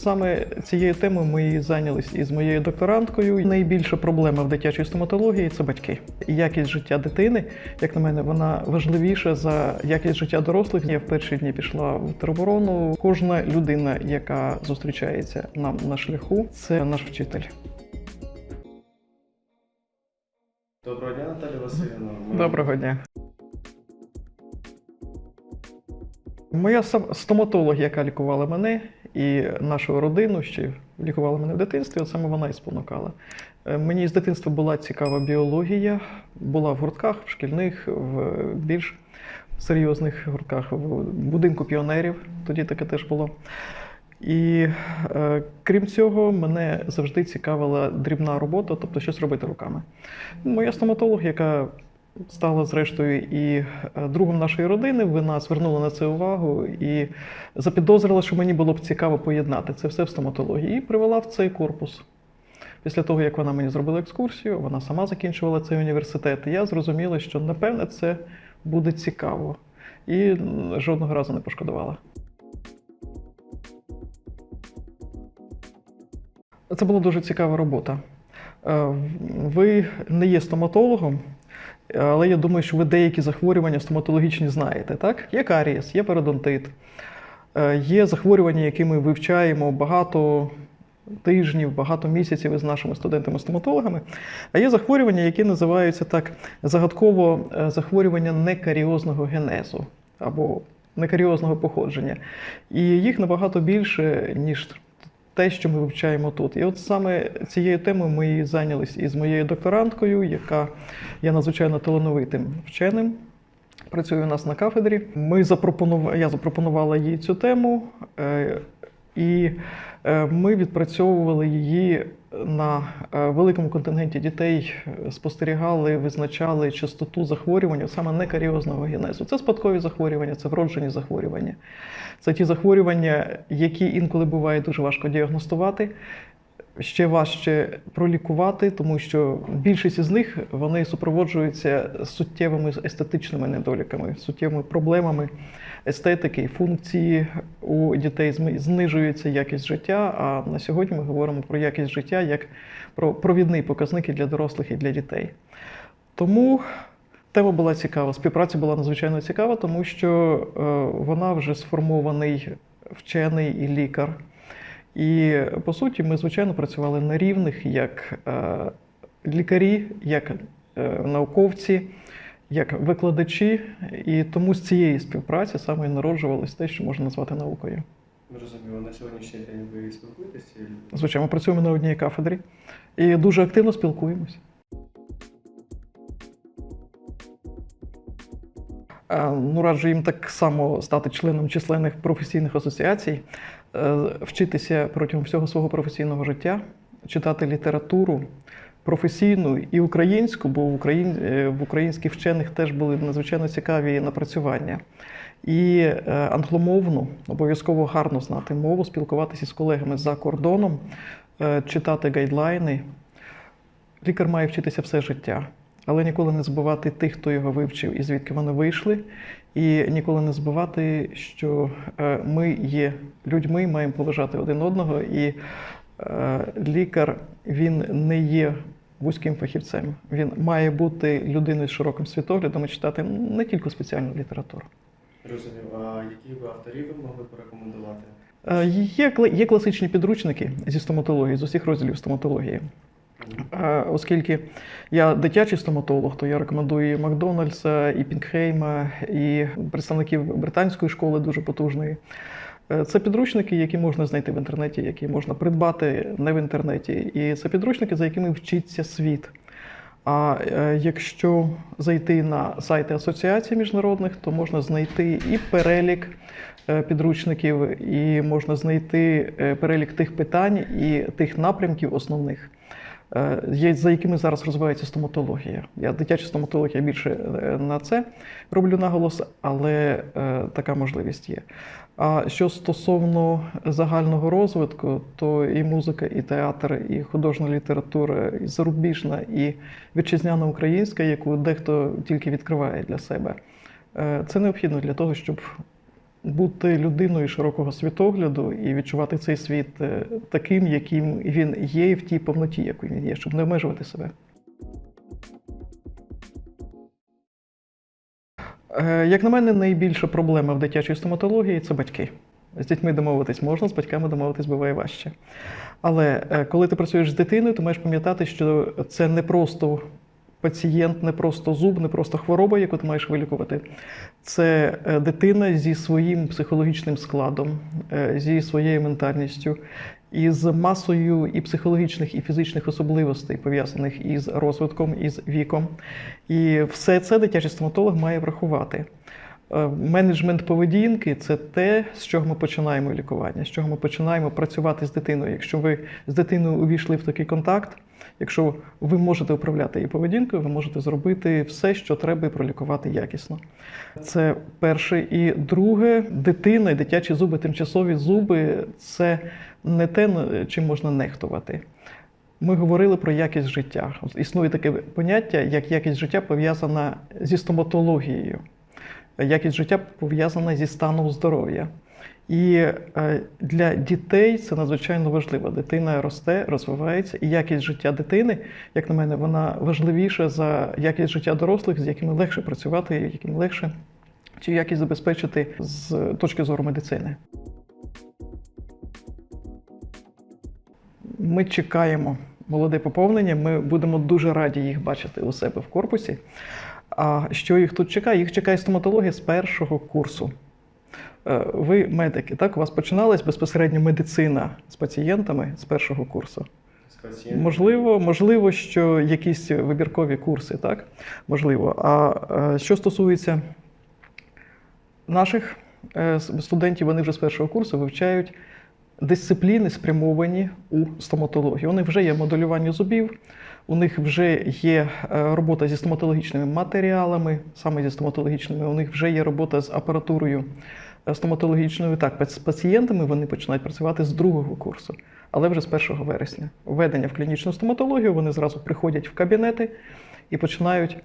саме цією темою ми зайнялись із моєю докторанткою. Найбільша проблема в дитячій стоматології це батьки. Якість життя дитини, як на мене, вона важливіша за якість життя дорослих. Я в перші дні пішла в тероборону. Кожна людина, яка зустрічається нам на шляху, це наш вчитель. Доброго дня, Наталя Васильівна. Доброго дня. Моя стоматолог, яка лікувала мене і нашу родину, ще лікувала мене в дитинстві, от саме вона і спонукала. Е, Мені з дитинства була цікава біологія, була в гуртках, в шкільних, в більш серйозних гуртках, в будинку піонерів, тоді таке теж було. І е, крім цього, мене завжди цікавила дрібна робота, тобто щось робити руками. Моя стоматолог, яка стала зрештою і е, другом нашої родини, вона звернула на це увагу і запідозрила, що мені було б цікаво поєднати це все в стоматології, і привела в цей корпус. Після того, як вона мені зробила екскурсію, вона сама закінчувала цей університет, я зрозуміла, що напевне це буде цікаво. І жодного разу не пошкодувала. Це була дуже цікава робота. Е, Ви не є стоматологом, але я думаю, що ви деякі захворювання стоматологічні знаєте, так? Є карієс, є пародонтит, е, є захворювання, які ми вивчаємо багато тижнів, багато місяців із нашими студентами-стоматологами. А є захворювання, які називаються так загадково е, захворювання некаріозного генезу або некаріозного походження. І їх набагато більше, ніж те, що ми вивчаємо тут. І от саме цією темою ми і зайнялись із моєю докторанткою, яка є надзвичайно талановитим вченим. Працює у нас на кафедрі. Ми запропонували, я запропонувала їй цю тему, е, і е, ми відпрацьовували її на е, великому контингенті дітей, е, спостерігали, визначали частоту захворювання саме некаріозного генезу. Це спадкові захворювання, це вроджені захворювання. Це ті захворювання, які інколи буває дуже важко діагностувати, ще важче пролікувати, тому що більшість із них вони супроводжуються суттєвими естетичними недоліками, суттєвими проблемами естетики і функції. У дітей знижується якість життя. А на сьогодні ми говоримо про якість життя як про провідний показник і для дорослих і для дітей. Тому Тема була цікава, співпраця була надзвичайно цікава, тому що е, вона вже сформований вчений і лікар. І по суті, ми, звичайно, працювали на рівних як е, лікарі, як е, науковці, як викладачі. І тому з цієї співпраці саме і народжувалось те, що можна назвати наукою. Зрозуміло, на сьогоднішній день ви спілкуєтеся? Звичайно, ми працюємо на одній кафедрі і дуже активно спілкуємося. Ну, раджу їм так само стати членом численних професійних асоціацій, е, вчитися протягом всього свого професійного життя, читати літературу професійну і українську, бо в, Україн... е, в українських вчених теж були надзвичайно цікаві напрацювання. І е, англомовну обов'язково гарно знати мову, спілкуватися з колегами за кордоном, е, читати гайдлайни. Лікар має вчитися все життя, але ніколи не забувати тих, хто його вивчив і звідки вони вийшли, і ніколи не забувати, що е, ми є людьми, маємо поважати один одного, і е, лікар він не є вузьким фахівцем. Він має бути людиною з широким світоглядом і читати не тільки спеціальну літературу. Зрозуміло. А які б авторів ви могли порекомендувати? Е, Є, є класичні підручники зі стоматології, з усіх розділів стоматології. Оскільки я дитячий стоматолог, то я рекомендую і Макдональдса, і Пінгхейма, і представників британської школи дуже потужної. Е, Це підручники, які можна знайти в інтернеті, які можна придбати не в інтернеті. І це підручники, за якими вчиться світ. А е, якщо зайти на сайти асоціацій міжнародних, то можна знайти і перелік е, підручників, і можна знайти перелік тих питань і тих напрямків основних, за якими зараз розвивається стоматологія. Я дитячий стоматолог, я більше е, на це роблю наголос, але е, така можливість є. А що стосовно загального розвитку, то і музика, і театр, і художня література, і зарубіжна, і вітчизняна українська, яку дехто тільки відкриває для себе. Е, Це необхідно для того, щоб бути людиною широкого світогляду і відчувати цей світ е, таким, яким він є, і в тій повноті, якою він є, щоб не обмежувати себе. Е, Як на мене, найбільша проблема в дитячій стоматології це батьки. З дітьми домовитись можна, з батьками домовитись буває важче. Але е, коли ти працюєш з дитиною, ти маєш пам'ятати, що це не просто пацієнт, не просто зуб, не просто хвороба, яку ти маєш вилікувати. Це е, дитина зі своїм психологічним складом, е, зі своєю ментальністю, із масою і психологічних, і фізичних особливостей, пов'язаних із розвитком, із віком. І все це дитячий стоматолог має врахувати. Е, Менеджмент поведінки це те, з чого ми починаємо лікування, з чого ми починаємо працювати з дитиною. Якщо ви з дитиною увійшли в такий контакт, якщо ви можете управляти її поведінкою, ви можете зробити все, що треба, і пролікувати якісно. Це перше. І друге, дитина і дитячі зуби, тимчасові зуби це не те, чим можна нехтувати. Ми говорили про якість життя. Існує таке поняття, як якість життя пов'язана зі стоматологією. Якість життя пов'язана зі станом здоров'я. І е, для дітей це надзвичайно важливо. Дитина росте, розвивається, і якість життя дитини, як на мене, вона важливіша за якість життя дорослих, з якими легше працювати, яким легше цю якість забезпечити з точки зору медицини. Ми чекаємо молоде поповнення. Ми будемо дуже раді їх бачити у себе в корпусі. А що їх тут чекає? Їх чекає стоматологія з першого курсу. Е, Ви медики, так? У вас починалась безпосередньо медицина з пацієнтами з першого курсу. Можливо, можливо, що якісь вибіркові курси, так? Можливо. А е, що стосується наших е, студентів, вони вже з першого курсу вивчають дисципліни, спрямовані у стоматологію. У них вже є моделювання зубів, у них вже є робота зі стоматологічними матеріалами, саме зі стоматологічними, у них вже є робота з апаратурою стоматологічною. Так, з пацієнтами вони починають працювати з другого курсу, але вже з 1 вересня. Введення в клінічну стоматологію, вони зразу приходять в кабінети і починають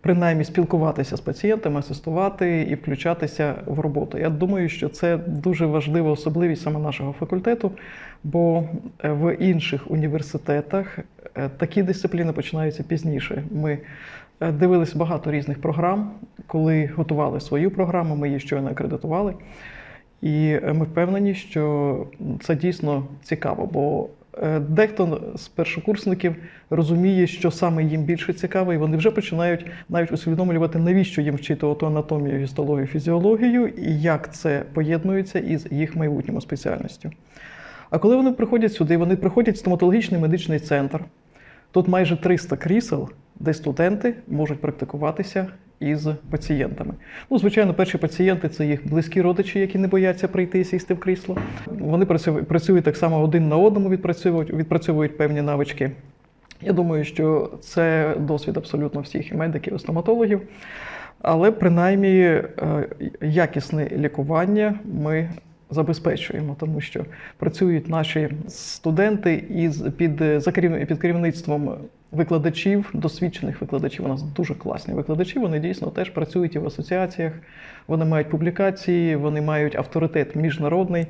принаймні спілкуватися з пацієнтами, асистувати і включатися в роботу. Я думаю, що це дуже важлива особливість саме нашого факультету, бо е, в інших університетах е, такі дисципліни починаються пізніше. Ми дивились багато різних програм, коли готували свою програму, ми її щойно акредитували. І е, ми впевнені, що це дійсно цікаво, бо е, дехто з першокурсників розуміє, що саме їм більше цікаво, і вони вже починають навіть усвідомлювати, навіщо їм вчити оту анатомію, гістологію, фізіологію, і як це поєднується із їх майбутньою спеціальністю. А коли вони приходять сюди, вони приходять в стоматологічний медичний центр. Тут майже 300 крісел, де студенти можуть практикуватися із пацієнтами. Ну, звичайно, перші пацієнти це їх близькі родичі, які не бояться прийти і сісти в крісло. Вони працюють, так само один на одному, відпрацьовують, відпрацьовують певні навички. Я думаю, що це досвід абсолютно всіх і медиків, і стоматологів. Але принаймні е, якісне лікування ми забезпечуємо, тому що працюють наші студенти із під, за керів- під керівництвом викладачів, досвідчених викладачів. У нас дуже класні викладачі. Вони дійсно теж працюють і в асоціаціях, вони мають публікації, вони мають авторитет міжнародний.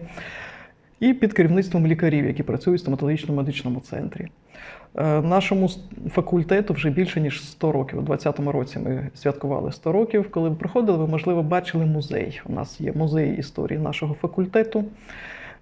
І під керівництвом лікарів, які працюють в стоматологічно-медичному центрі. Е, Нашому факультету вже більше ніж 100 років. У 2020 році ми святкували 100 років. Коли ви приходили, ви, можливо, бачили музей. У нас є музей історії нашого факультету.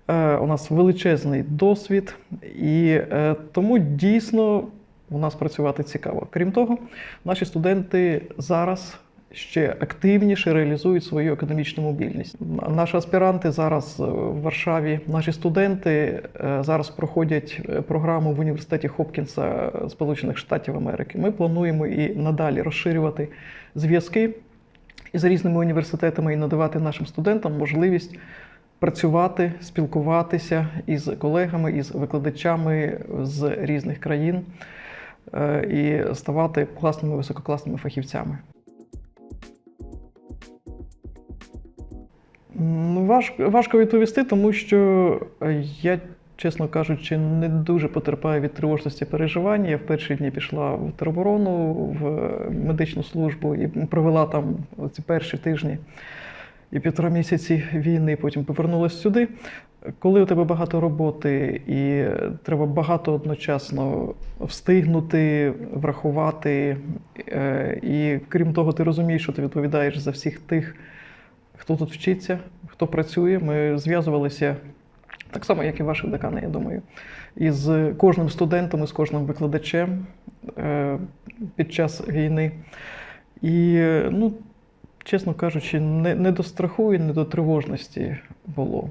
Е, У нас величезний досвід, і е, тому дійсно у нас працювати цікаво. Крім того, наші студенти зараз ще активніше реалізують свою академічну мобільність. Наші аспіранти зараз е, в Варшаві, наші студенти е, зараз проходять е, програму в університеті Хопкінса Сполучених Штатів Америки. Ми плануємо і надалі розширювати зв'язки із різними університетами і надавати нашим студентам можливість працювати, спілкуватися із колегами, із викладачами з різних країн і ставати класними висококласними фахівцями. Важко, важко відповісти, тому що е, я, чесно кажучи, не дуже потерпаю від тривожності переживання. Я в перші дні пішла в тероборону, в медичну службу і провела там ці перші тижні. і півтора місяці війни, потім повернулася сюди. Коли у тебе багато роботи і треба багато одночасно встигнути, врахувати, е, і крім того, ти розумієш, що ти відповідаєш за всіх тих, хто тут вчиться, хто працює. Ми зв'язувалися так само, як і ваші декани, я думаю, із кожним студентом, і з кожним викладачем е, під час війни. І, ну, чесно кажучи, не, не до страху і не до тривожності було.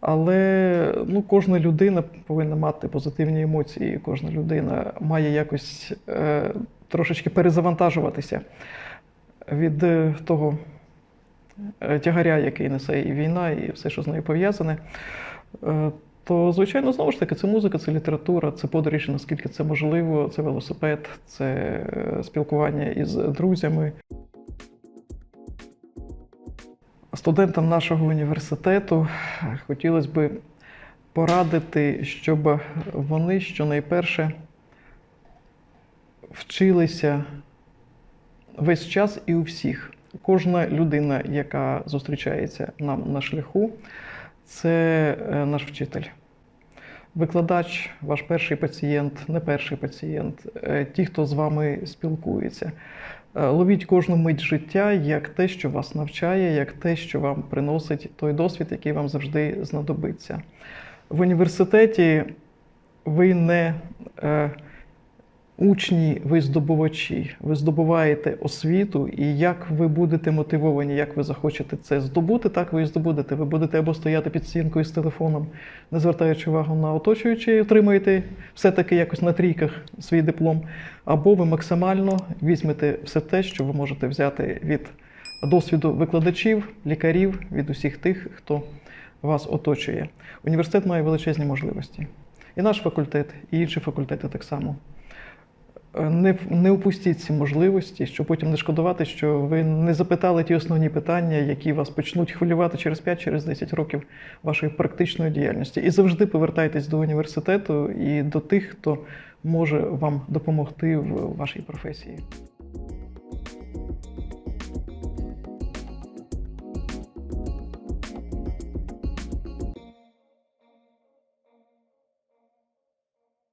Але ну, кожна людина повинна мати позитивні емоції, кожна людина має якось е, трошечки перезавантажуватися від е, того тягаря, який несе і війна, і все, що з нею пов'язане. Е, то, звичайно, знову ж таки, це музика, це література, це подорожі, наскільки це можливо, це велосипед, це е, спілкування із друзями. Студентам нашого університету хотілося б порадити, щоб вони щонайперше вчилися весь час і у всіх. Кожна людина, яка зустрічається нам на шляху, це е, наш вчитель. Викладач, ваш перший пацієнт, не перший пацієнт, е, ті, хто з вами спілкується. Е, Ловіть кожну мить життя як те, що вас навчає, як те, що вам приносить той досвід, який вам завжди знадобиться. В університеті ви не учні, ви здобувачі. Ви здобуваєте освіту, і як ви будете мотивовані, як ви захочете це здобути, так ви і здобудете. Ви будете або стояти під стінкою з телефоном, не звертаючи увагу на оточуючі, і отримаєте все-таки якось на трійках свій диплом, або ви максимально візьмете все те, що ви можете взяти від досвіду викладачів, лікарів, від усіх тих, хто вас оточує. Університет має величезні можливості. І наш факультет, і інші факультети так само. Е, Не, не упустіть ці можливості, щоб потім не шкодувати, що ви не запитали ті основні питання, які вас почнуть хвилювати через 5-10 років вашої практичної діяльності. І завжди повертайтесь до університету і до тих, хто може вам допомогти в вашій професії.